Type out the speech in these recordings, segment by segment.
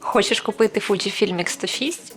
Хочеш купити Fujifilm X106?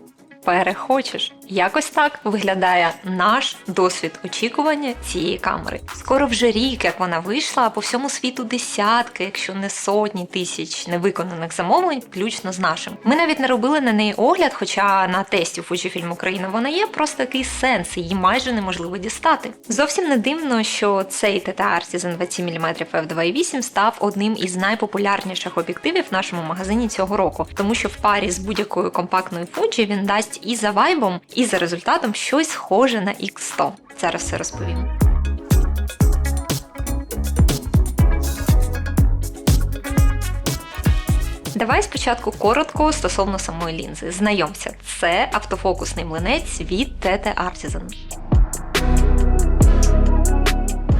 Перехочеш. Якось так виглядає наш досвід очікування цієї камери. Скоро вже рік, як вона вийшла, а по всьому світу десятки, якщо не сотні тисяч невиконаних замовлень, включно з нашим. Ми навіть не робили на неї огляд, хоча на тесті Fujifilm Україна вона є, просто такий сенс, її майже неможливо дістати. Зовсім не дивно, що цей TT Artisan 20 мм f2.8 став одним із найпопулярніших об'єктивів в нашому магазині цього року, тому що в парі з будь-якою компактною Fuji він дасть і за вайбом, і за результатом щось схоже на X100. Зараз все розповім. Давай спочатку коротко стосовно самої лінзи. Знайомся, це автофокусний млинець від TT Artisan.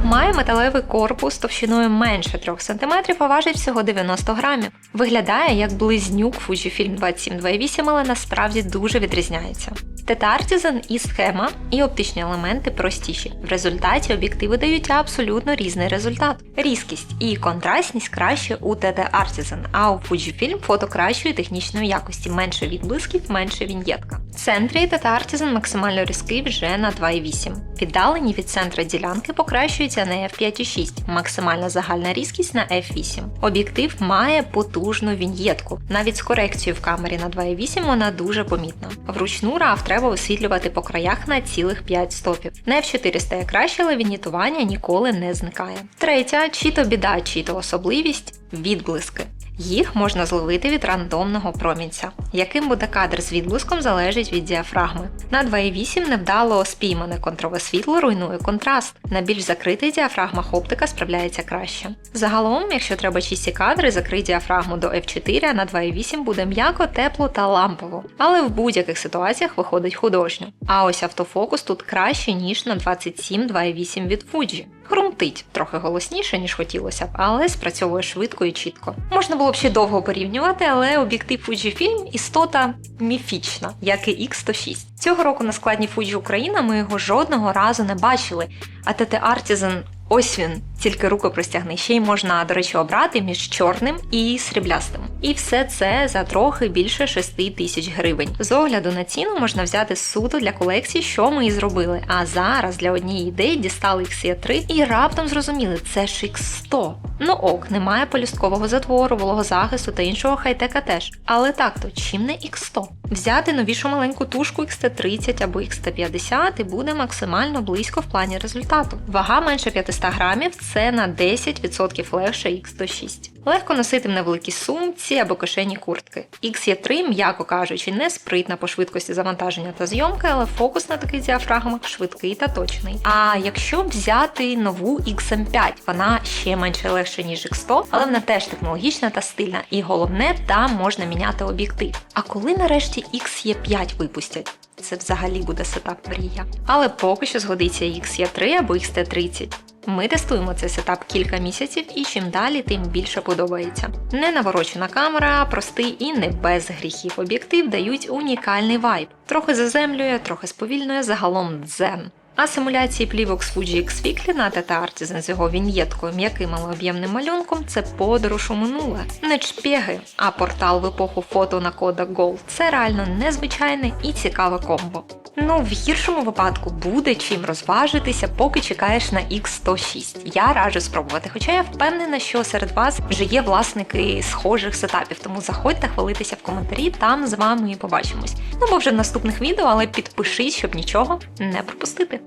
Має металевий корпус товщиною менше 3 см, а важить всього 90 грамів. Виглядає як близнюк Fujifilm 2728, але насправді дуже відрізняється. Artisan і схема, і оптичні елементи простіші. В результаті об'єктиви дають абсолютно різний результат. Різкість і контрастність краще у TT Artisan, а у Fujifilm фото кращої технічної якості, менше відблисків, менше віньєтка. Центрі TT Artisan максимально різкий вже на 2,8. Віддалені від центра ділянки покращуються на f5,6, максимальна загальна різкість на f8. Об'єктив має потужну віньєтку. Навіть з корекцією в камері на 2,8 вона дуже помітна. Вручну RAW треба освітлювати по краях на цілих 5 стопів. На f4 стає краще, але вінітування ніколи не зникає. Третя, чи то біда, чи то особливість відблиски. Їх можна зловити від рандомного промінця. Яким буде кадр з відблиском залежить від діафрагми. На 2.8 невдало спіймане контрове світло руйнує контраст. На більш закритих діафрагмах оптика справляється краще. Загалом, якщо треба чисті кадри, закрий діафрагму до F4, а на 2.8 буде м'яко, тепло та лампово. Але в будь-яких ситуаціях виходить художньо. А ось автофокус тут краще, ніж на 27.2.8 від Fuji. Хрумтить трохи голосніше, ніж хотілося б, але спрацьовує швидко і чітко. Можна було б ще довго порівнювати, але об'єктив Fujifilm істота міфічна, як і X106. Цього року на складні Fuji Україна ми його жодного разу не бачили, а TT Artisan Ось він, тільки руку простягни. Ще й можна, до речі, обрати між чорним і сріблястим. І все це за трохи більше 6 тисяч гривень. З огляду на ціну можна взяти суто для колекції, що ми і зробили. А зараз для однієї ідеї дістали XE3 і раптом зрозуміли, це ж X100. Ну ок, немає полюсткового затвору, вологозахисту та іншого хай-тека теж. Але так то чим не X100? Взяти новішу маленьку тушку XT30 або XT50 і буде максимально близько в плані результату. Вага менше 500 грамів це на 10% легше X106. Легко носити в невеликій сумці або кишені куртки. XE3, м'яко кажучи, не спритна по швидкості завантаження та зйомки, але фокус на таких діафрагмах швидкий та точний. А якщо взяти нову XM5, вона ще менше легша, ніж X100, але вона теж технологічна та стильна. І головне, там можна міняти об'єктив. А коли нарешті XE5 випустять? Це взагалі буде сетап мрія. Але поки що згодиться XE3 або XT30. Ми тестуємо цей сетап кілька місяців, і чим далі, тим більше подобається. Ненаворочена камера, простий і не без гріхів. Об'єктив дають унікальний вайб. Трохи заземлює, трохи сповільнює, загалом дзен. А симуляції плівок з Fuji X на Tata Artisan з його віньєткою м'яким але об'ємним малюнком це подорож у минуле. Не чпєги, а портал в епоху фото на кода Gold. Це реально незвичайне і цікаве комбо. Ну, в гіршому випадку буде чим розважитися, поки чекаєш на X106. Я раджу спробувати, хоча я впевнена, що серед вас вже є власники схожих сетапів, тому заходьте хвалитися в коментарі, там з вами і побачимось. Ну, бо вже в наступних відео, але підпишись, щоб нічого не пропустити.